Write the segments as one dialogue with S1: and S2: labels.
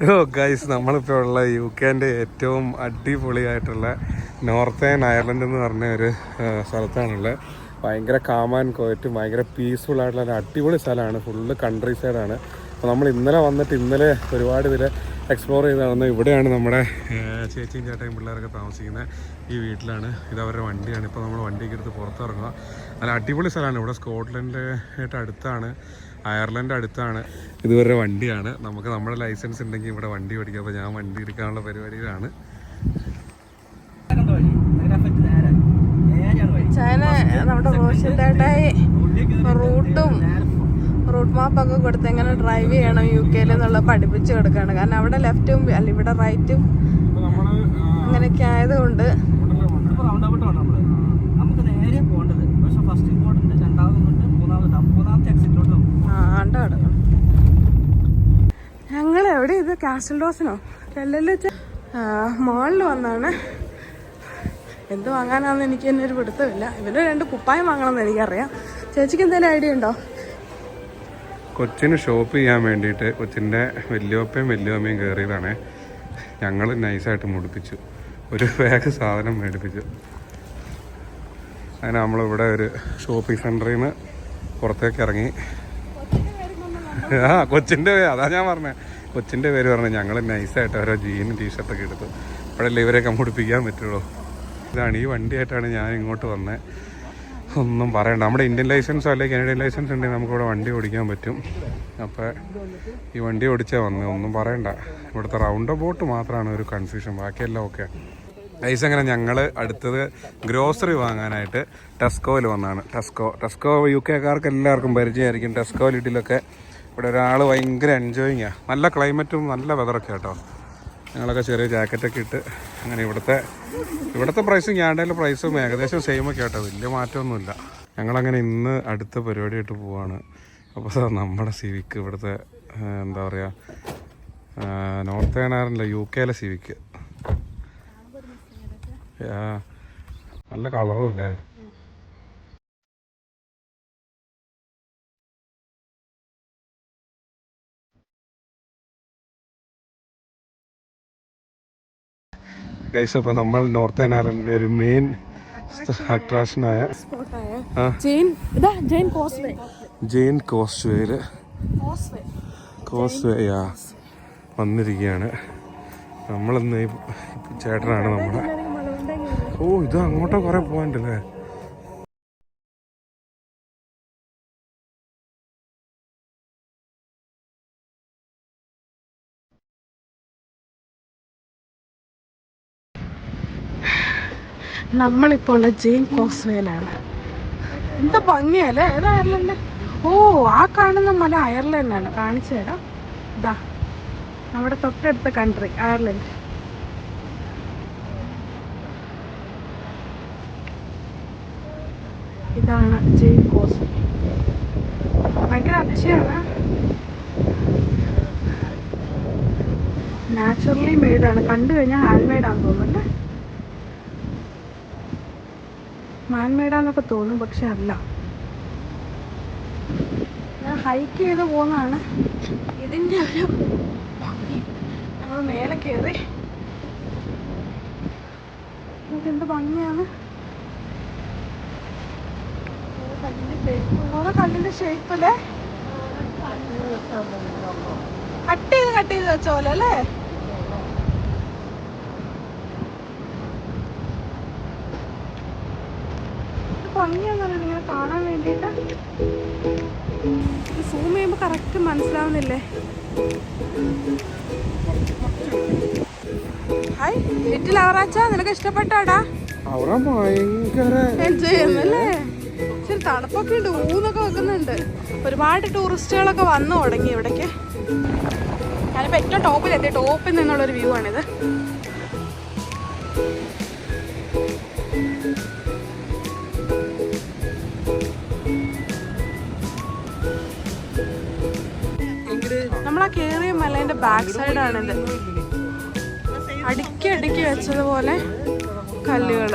S1: ഓ guys നമ്മളിപ്പോൾ ഉള്ള U കെന്റെ ഏറ്റവും അടിപൊളിയായിട്ടുള്ള നോർത്തേൺ അയർലൻഡ് എന്ന് പറഞ്ഞ ഒരു സ്ഥലത്താണുള്ളത്. ഭയങ്കര കാമൻ കോയറ്റും ഭയങ്കര പീസ്ഫുൾ ആയിട്ടുള്ള ഒരു അടിപൊളി സ്ഥലമാണ്. ഫുള്ള് കൺട്രി സൈഡാണ് അപ്പോൾ നമ്മൾ ഇന്നലെ വന്നിട്ട് ഇന്നലെ ഒരുപാട് ഇതിൽ എക്സ്പ്ലോർ ചെയ്ത് നടന്ന് ഇവിടെയാണ് നമ്മുടെ ചേച്ചിയും ചേട്ടയും പിള്ളേരൊക്കെ താമസിക്കുന്നത്. ഈ വീട്ടിലാണ്. ഇത് അവരുടെ വണ്ടിയാണ്. ഇപ്പോൾ നമ്മൾ വണ്ടിക്ക് എടുത്ത് പുറത്തിറങ്ങുക നല്ല അടിപൊളി സ്ഥലമാണ്. ഇവിടെ സ്കോട്ട്ലൻഡിലായിട്ട് അടുത്താണ്. അയർലൻഡ് അടുത്താണ്. ഇതുവരെ വണ്ടിയാണ്. നമുക്ക് നമ്മുടെ ലൈസൻസ് ഉണ്ടെങ്കിൽ ഇവിടെ വണ്ടി ഓടിക്കാം. അപ്പോൾ ഞാൻ വണ്ടി എടുക്കാനുള്ള പരിപാടിയിലാണ്.
S2: ചായ നമ്മുടെ റോഷന്റേട്ടായി റൂട്ടും റൂട്ട് മാപ്പൊക്കെ കൊടുത്ത് എങ്ങനെ ഡ്രൈവ് ചെയ്യണം യു കെയിൽ എന്നുള്ളത് പഠിപ്പിച്ചു കൊടുക്കുകയാണ് കാരണം അവിടെ ലെഫ്റ്റും അല്ല ഇവിടെ റൈറ്റും അങ്ങനെയൊക്കെ ആയതുകൊണ്ട്.
S3: നമുക്ക് നേരെ പോകേണ്ടത്. പക്ഷെ ഫസ്റ്റ് ഇമ്പോർട്ടന്റ് രണ്ടാമത് കൊണ്ട് മൂന്നാമത് മൂന്നാമത്തെ എക്സിറ്റിലോട്ട്
S2: ആണ്ട് കിടക്കണം ഞങ്ങൾ എവിടെ ഇത്? കാസ്റ്റൽ ഡോസിനോ അല്ലല്ലോ മോളിൽ വന്നാണ്. എന്ത് വാങ്ങാനാണെന്ന് എനിക്ക് തന്നെ ഒരു പിടുത്തമില്ല. ഇവന് രണ്ട് കുപ്പായം വാങ്ങണമെന്ന് എനിക്കറിയാം. ചേച്ചിക്ക് എന്തെങ്കിലും ഐഡിയ ഉണ്ടോ?
S1: കൊച്ചിന് ഷോപ്പ് ചെയ്യാൻ വേണ്ടിയിട്ട് കൊച്ചിന്റെ വല്യപ്പയും വല്യമ്മയും കയറിയതാണ് ഞങ്ങൾ നൈസായിട്ട് മുടിപ്പിച്ചു. ഒരു ബാഗ് സാധനം മേടിപ്പിച്ചു. അങ്ങനെ നമ്മളിവിടെ ഒരു ഷോപ്പിംഗ് സെന്ററിൽ നിന്ന് പുറത്തേക്ക് ഇറങ്ങി. ആ കൊച്ചിന്റെ പേര് അതാ ഞാൻ പറഞ്ഞത് കൊച്ചിന്റെ പേര് പറഞ്ഞു ഞങ്ങൾ നൈസായിട്ട് ഓരോ ജീനും ടീഷർട്ടൊക്കെ എടുത്തു. അപ്പോഴല്ലേ ഇവരെയൊക്കെ മുടിപ്പിക്കാൻ പറ്റുള്ളൂ. ഇതാണ് ഈ വണ്ടിയായിട്ടാണ് ഞാൻ ഇങ്ങോട്ട് വന്നത് ഒന്നും പറയണ്ട. നമ്മുടെ ഇന്ത്യൻ ലൈസൻസോ അല്ലെങ്കിൽ കനഡിയൻ ലൈസൻസ് ഉണ്ടെങ്കിൽ നമുക്കിവിടെ വണ്ടി ഓടിക്കാൻ പറ്റും. അപ്പോൾ ഈ വണ്ടി ഓടിച്ചാൽ വന്ന്. ഒന്നും പറയണ്ട. ഇവിടുത്തെ റൗണ്ട് ബോട്ട് മാത്രമാണ് ഒരു കൺഫ്യൂഷൻ ബാക്കിയെല്ലാം ഓക്കെ ഐസ് അങ്ങനെ ഞങ്ങൾ അടുത്തത് ഗ്രോസറി വാങ്ങാനായിട്ട് ടെസ്കോയിൽ വന്നാണ്. ടെസ്കോ ടെസ്കോ യു കെക്കാർക്ക് എല്ലാവർക്കും പരിചയമായിരിക്കും. ടെസ്കോ ലിറ്റിലൊക്കെ ഇവിടെ ഒരാൾ ഭയങ്കര എൻജോയിങ്ങാണ് നല്ല ക്ലൈമറ്റും നല്ല വെതറൊക്കെ കേട്ടോ ഞങ്ങളൊക്കെ ചെറിയ ജാക്കറ്റൊക്കെ ഇട്ട് അങ്ങനെ ഇവിടുത്തെ ഇവിടുത്തെ പ്രൈസും ഞാണ്ടയിലെ പ്രൈസും ഏകദേശം സെയിം ഒക്കെ ആട്ടോ. വലിയ മാറ്റമൊന്നുമില്ല. ഞങ്ങളങ്ങനെ ഇന്ന് അടുത്ത പരിപാടി ആയിട്ട് പോവാണ്. അപ്പോൾ സാർ നമ്മുടെ സിവിക്ക് ഇവിടുത്തെ എന്താ പറയുക നോർത്ത് ഏണാറിന്റെ യു കെയിലെ സിവിക്ക് നല്ല കളറും ഇല്ലേ? ഗൈസ് അപ്പോൾ നമ്മൾ നോർത്ത് ഏണാറിന്റെ ഒരു മെയിൻ അട്രാക്ഷനായ ആയ
S2: ജെയിൻ
S1: കോസ്റ്റ്വേയിൽ കോസ്റ്റ്വേയിൽ
S2: കോസ്റ്റ്വേ
S1: കോസ്റ്റ്വേയാ വന്നിരിക്കുകയാണ് നമ്മളിന്ന് ചേട്ടനാണ് നമ്മുടെ ഓ ഇത് അങ്ങോട്ടോ കുറെ പോകാനുണ്ടല്ലേ
S2: നമ്മളിപ്പോൾ ഉള്ള ജെയിൻ കോസ്വേയിലാണ് എന്താ ഭംഗിയല്ലേ? ഏതാ അയർലൻഡ്? ഓ ആ കാണുന്ന മല അയർലൻഡാണ്. കാണിച്ചു തരാം. ഇതാ നമ്മുടെ തൊട്ടടുത്ത കൺട്രി അയർലൻഡ്. ഇതാണ് ജെയിൻ കോസ് ഭയങ്കര അച്ഛയാണ് നാച്ചുറലി മെയ്ഡാണ് കണ്ടു കഴിഞ്ഞാൽ ഹാൻഡ് മെയ്ഡാന്ന് തോന്നുന്നുണ്ട്. മാൻമേഡാന്നൊക്കെ തോന്നും പക്ഷെ അല്ല. ഞാൻ ഹൈക്ക് ചെയ്ത് പോകുന്നതാണ് ഇതിന്റെ ഒരു ഭംഗി. നമ്മൾ മേലെ കയറി ഇതെന്ത് ഭംഗിയാണ്? കല്ലിന്റെ ഷേപ്പിൽ ഓരോ കല്ലിന്റെ ഷേപ്പല്ലേ കട്ട് ചെയ്ത് കട്ട് ചെയ്ത് വെച്ച പോലെ അല്ലേ? പറയുന്നത് ഇങ്ങനെ കാണാൻ വേണ്ടിയിട്ട്. സൂം ചെയ്യുമ്പോൾ കറക്റ്റ് മനസ്സിലാവുന്നില്ലേ? ഹായ് ലിറ്റിൽ അവറാച്ച നിനക്ക് ഇഷ്ടപ്പെട്ടാടാ? ചെയ്യുന്നല്ലേ? ഇച്ചിരി തണുപ്പൊക്കെ ഉണ്ട് ഊന്നൊക്കെ വെക്കുന്നുണ്ട്. ഒരുപാട് ടൂറിസ്റ്റുകളൊക്കെ വന്നു തുടങ്ങി ഇവിടേക്ക്. ഞാനിപ്പോൾ ഏറ്റവും ടോപ്പിലെത്തി ടോപ്പിൽ നിന്നുള്ള ഒരു വ്യൂ ആണിത്. കയറിയ മലേന്റെ ബാക്ക് സൈഡ് സൈഡാണിത് അടുക്കി അടുക്കി വെച്ചതുപോലെ കല്ലുകൾ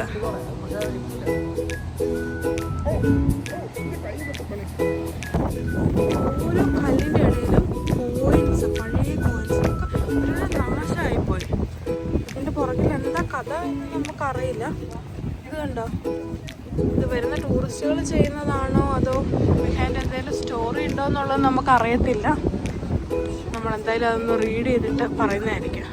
S2: ഓരോ കല്ലിന്റെ ഇടയിലും കോയിൻസ് പഴയ കോയിൻസ് ഒക്കെ നല്ല നാശമായിപ്പോയി ഇതിന്റെ പുറകിൽ എന്താ കഥ എന്ന് നമുക്കറിയില്ല. ഇത് കണ്ടോ? ഇത് വരുന്ന ടൂറിസ്റ്റുകൾ ചെയ്യുന്നതാണോ അതോ ഇതിന്റെ എന്തെങ്കിലും സ്റ്റോറി ഉണ്ടോ എന്നുള്ളത് നമുക്കറിയത്തില്ല. നമ്മൾ എന്തായാലും അതൊന്ന് റീഡ് ചെയ്തിട്ട് പറയുന്നതായിരിക്കാം.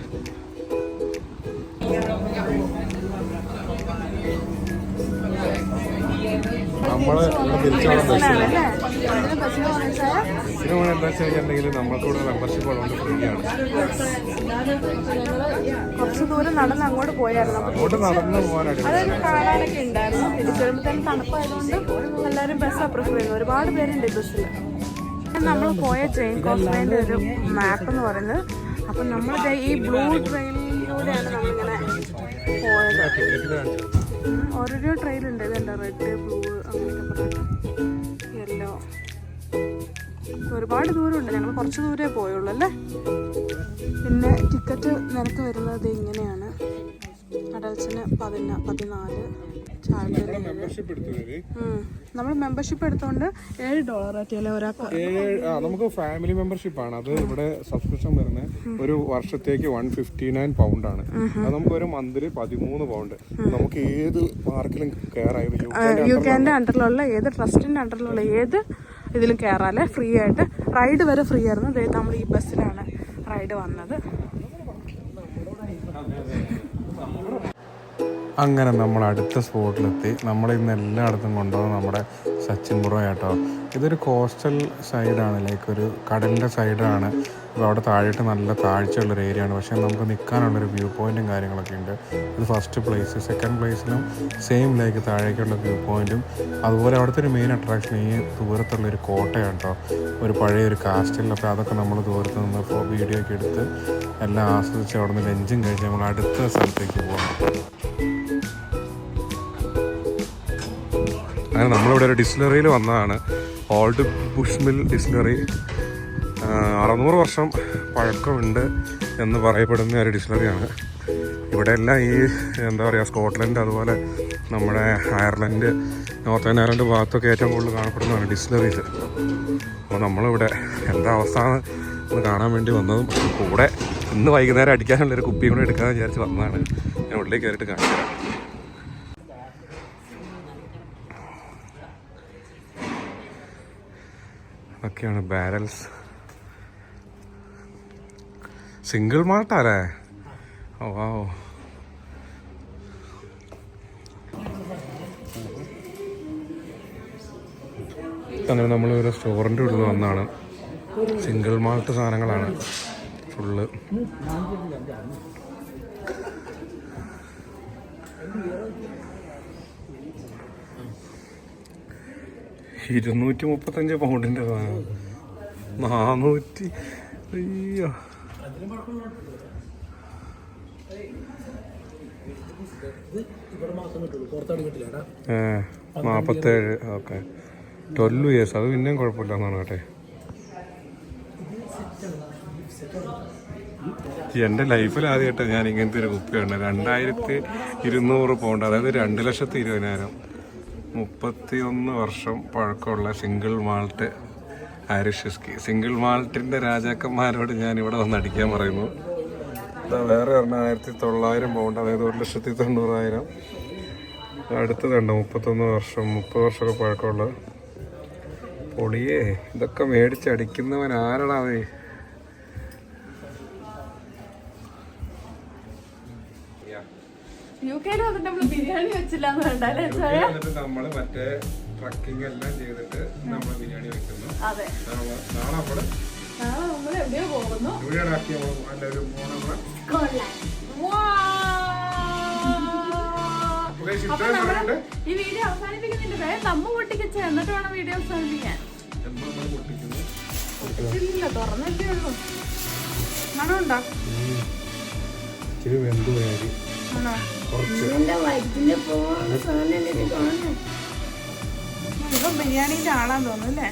S1: എന്താ നമ്മൾക്കിവിടെ മെമ്പർഷിപ്പ് ഉള്ളതുകൊണ്ട് ഫ്രീ ആണ്.
S2: കുറച്ച് ദൂരം നടന്ന് അങ്ങോട്ട് പോയായിരുന്നു.
S1: അങ്ങോട്ട് നടന്നു പോകാനായിട്ട്
S2: അതൊക്കെ കാണാനൊക്കെ ഉണ്ടായിരുന്നു. തിരിച്ചു വരുമ്പോൾ തന്നെ തണുപ്പായതുകൊണ്ട് എല്ലാവരും ബസ്സാണ് പ്രിഫർ ചെയ്യുന്നത് ഒരുപാട് പേരുണ്ട് ഈ ബസ്സിൽ നമ്മൾ പോയ ട്രെയിൻ കോസ്വേന്റെ ഒരു മാപ്പ് എന്ന് പറയുന്നത് അപ്പം നമ്മൾ ഈ ബ്ലൂ ട്രെയിനിലൂടെയാണ് നമ്മളിങ്ങനെ പോയത്. ഓരോരോ ട്രെയിൻ ഉണ്ട്. ഇതുണ്ട് റെഡ് ബ്ലൂ അങ്ങനെയൊക്കെ യെല്ലോ ഒരുപാട് ദൂരമുണ്ട്. ഞങ്ങൾ കുറച്ച് ദൂരേ പോയുള്ളൂ അല്ലേ? പിന്നെ ടിക്കറ്റ് നിരക്ക് വരുന്നത് ഇങ്ങനെയാണ്. അഡൽസിന് പതിനാല്
S1: പതിനാല്.
S2: നമ്മൾ മെമ്പർഷിപ്പ് എടുത്തോണ്ട് ഏഴ് ഡോളർ ആറ്റിയല്ലേ ഒരാൾക്ക്
S1: നമുക്ക് ഫാമിലി മെമ്പർഷിപ്പ് ആണ്. അത് ഇവിടെ സബ്സ്ക്രിപ്ഷൻ വരുന്നത് ഒരു വർഷത്തേക്ക് വൺ ഫിഫ്റ്റി നയൻ പൗണ്ട് ആണ്. അത് നമുക്ക് ഒരു മന്തിൽ പതിമൂന്ന് പൗണ്ട് നമുക്ക് ഏത് പാർക്കിലും കയറായത്
S2: യു കെന്റെ അണ്ടറിലുള്ള ഏത് ട്രസ്റ്റിന്റെ അണ്ടറിലുള്ള ഏത് ഇതിലും കയറാല്ലേ ഫ്രീ ആയിട്ട്. റൈഡ് വരെ ഫ്രീ ആയിരുന്നു. നമ്മൾ ഈ ബസ്സിലാണ് റൈഡ് വന്നത്.
S1: അങ്ങനെ നമ്മൾ അടുത്ത സ്പോട്ടിലെത്തി. നമ്മൾ ഇന്ന് എല്ലായിടത്തും കൊണ്ടുപോകുന്നത് നമ്മുടെ സച്ചിൻ പുറം കേട്ടോ ഇതൊരു കോസ്റ്റൽ സൈഡാണ് ലൈക്ക് ഒരു കടലിന്റെ സൈഡാണ് അപ്പോൾ അവിടെ താഴോട്ട് നല്ല താഴ്ചയുള്ളൊരു ഏരിയ ആണ്. പക്ഷേ നമുക്ക് നിൽക്കാനുള്ളൊരു വ്യൂ പോയിന്റും കാര്യങ്ങളൊക്കെ ഉണ്ട്. ഇത് ഫസ്റ്റ് പ്ലേസ് സെക്കൻഡ് പ്ലേസിലും സെയിം ലൈക്ക് താഴേക്കുള്ള വ്യൂ പോയിന്റും അതുപോലെ അവിടുത്തെ ഒരു മെയിൻ അട്രാക്ഷൻ ഈ ദൂരത്തുള്ള ഒരു കോട്ടയാണ് കേട്ടോ ഒരു പഴയ ഒരു കാസ്റ്റിൽ അപ്പോൾ അതൊക്കെ നമ്മൾ ദൂരത്ത് നിന്ന് വീഡിയോ ഒക്കെ എടുത്ത് എല്ലാം ആസ്വദിച്ച് അവിടെ നിന്ന് ലഞ്ചും കഴിച്ച് നമ്മൾ അടുത്ത സ്ഥലത്തേക്ക് പോകാം അങ്ങനെ നമ്മളിവിടെ ഒരു ഡിസ്റ്റിലറിയിൽ വന്നതാണ്. ഓൾഡ് ബുഷ് മിൽ ഡിസ്റ്റിലറി അറുന്നൂറ് വർഷം പഴക്കമുണ്ട് എന്ന് പറയപ്പെടുന്ന ഒരു ഡിസ്റ്റിലറിയാണ് ഇവിടെ എല്ലാം ഈ എന്താ പറയുക സ്കോട്ട്ലൻഡ് അതുപോലെ നമ്മുടെ അയർലൻഡ് നോർത്തേൺ അയർലൻഡ് ഭാഗത്തൊക്കെ ഏറ്റവും കൂടുതൽ കാണപ്പെടുന്നതാണ് ഡിസ്റ്റിലറീസ് അപ്പോൾ നമ്മളിവിടെ എന്താ അവസ്ഥ ഒന്ന് കാണാൻ വേണ്ടി വന്നതും കൂടെ ഇന്ന് വൈകുന്നേരം അടിക്കാനുള്ളൊരു കുപ്പിയും കൂടെ എടുക്കാമെന്ന് വിചാരിച്ച് വന്നതാണ്. ഞാൻ ഉള്ളിലേക്ക് കയറിയിട്ട് കാണിച്ചു ഒക്കെയാണ് ബാരൽസ്. സിംഗിൾ മാൾട്ടാലേ ഓ വാ അങ്ങനെ നമ്മൾ ഒരു സ്റ്റോറിന്റെ ഉള്ളിൽ വന്നാണ്. സിംഗിൾ മാൾട്ട് സാധനങ്ങളാണ്. ഫുള്ള്. ഇരുന്നൂറ്റി മുപ്പത്തഞ്ച് പൗണ്ടിന്റെ നാനൂറ്റി അയ്യോ. നാൽപ്പത്തേഴ് ഓക്കെ. ട്വൽവ് ഇയേഴ്സ് അത് പിന്നെയും കുഴപ്പമില്ല എന്നാണ് കേട്ടെ എന്റെ ലൈഫിൽ ആദ്യമായിട്ട് ഞാൻ ഇങ്ങനത്തെ ഒരു കുപ്പിയാണ് രണ്ടായിരത്തി ഇരുന്നൂറ് പൗണ്ട്. അതായത് രണ്ട് ലക്ഷത്തി ഇരുപതിനായിരം. മുപ്പത്തി ഒന്ന് വർഷം പഴക്കമുള്ള single malt Irish whisky single മാൾട്ടിന്റെ രാജാക്കന്മാരോട് ഞാൻ ഇവിടെ വന്ന് അടിക്കാൻ പറയുന്നു. വേറെ പറഞ്ഞാൽ ആയിരത്തി തൊള്ളായിരം പൗണ്ട് അതായത് ഒരു ലക്ഷത്തി തൊണ്ണൂറായിരം. അടുത്തതുണ്ട് മുപ്പത്തൊന്ന് വർഷം മുപ്പത് വർഷമൊക്കെ പഴക്കമുള്ള. പൊളിയേ ഇതൊക്കെ മേടിച്ച് അടിക്കുന്നവൻ ആരടാവേ
S2: യു കെയിൽ വന്നിട്ട് ബിരിയാണി വെച്ചില്ല എന്ന് ചായ
S1: നമ്മൾ മറ്റേ ട്രക്കിംഗ് എല്ലാം ചെയ്തിട്ട് നമ്മൾ ബിരിയാണി വെക്കുന്നു.
S2: അതെ.
S1: നാളെ നമ്മൾ നമ്മൾ
S2: നാളെ നമ്മൾ എവിടെയോ പോകുന്നു.
S1: എല്ലാവരും
S2: ഈ വീഡിയോ അവസാനിപ്പിക്കുന്നില്ല വേഗം നമ്മ പൊട്ടിക്കച്ച. എന്നിട്ട് വേണം വീഡിയോ അവസാനിപ്പിക്കാൻ. തുറന്നല്ലേ ഉള്ളൂ. മണമുണ്ടോ?
S1: ഇച്ചിരി വെന്തു പോയാൽ
S2: ബിരിയാണിന്റെ ആളാന്ന് തോന്നുന്നു അല്ലേ?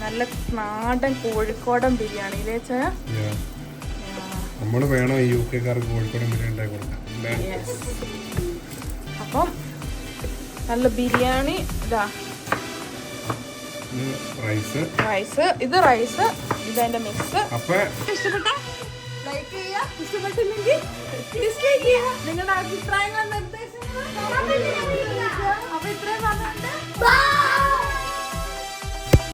S2: നല്ല നാടൻ കോഴിക്കോടൻ ബിരിയാണി
S1: നമ്മൾ വേണം ഈ യു കെക്കാർക്ക് കോഴിക്കോടൻ ബിരിയാണി?
S2: അപ്പം നല്ല ബിരിയാണി ഇതാ
S1: റൈസ്
S2: റൈസ് ഇത് റൈസ് ഇതിന്റെ മിക്സ്
S1: അപ്പൊ
S2: ഇഷ്ടപ്പെട്ട? ലൈക്ക് ചെയ്യുക. ഇഷ്ടപ്പെട്ടില്ലെങ്കിൽ ഡിസ്ലൈക്ക് ചെയ്യുക. നിങ്ങളുടെ അഭിപ്രായങ്ങൾ നിർദ്ദേശങ്ങൾ അപ്പൊ ഇത്രയും പറഞ്ഞിട്ട്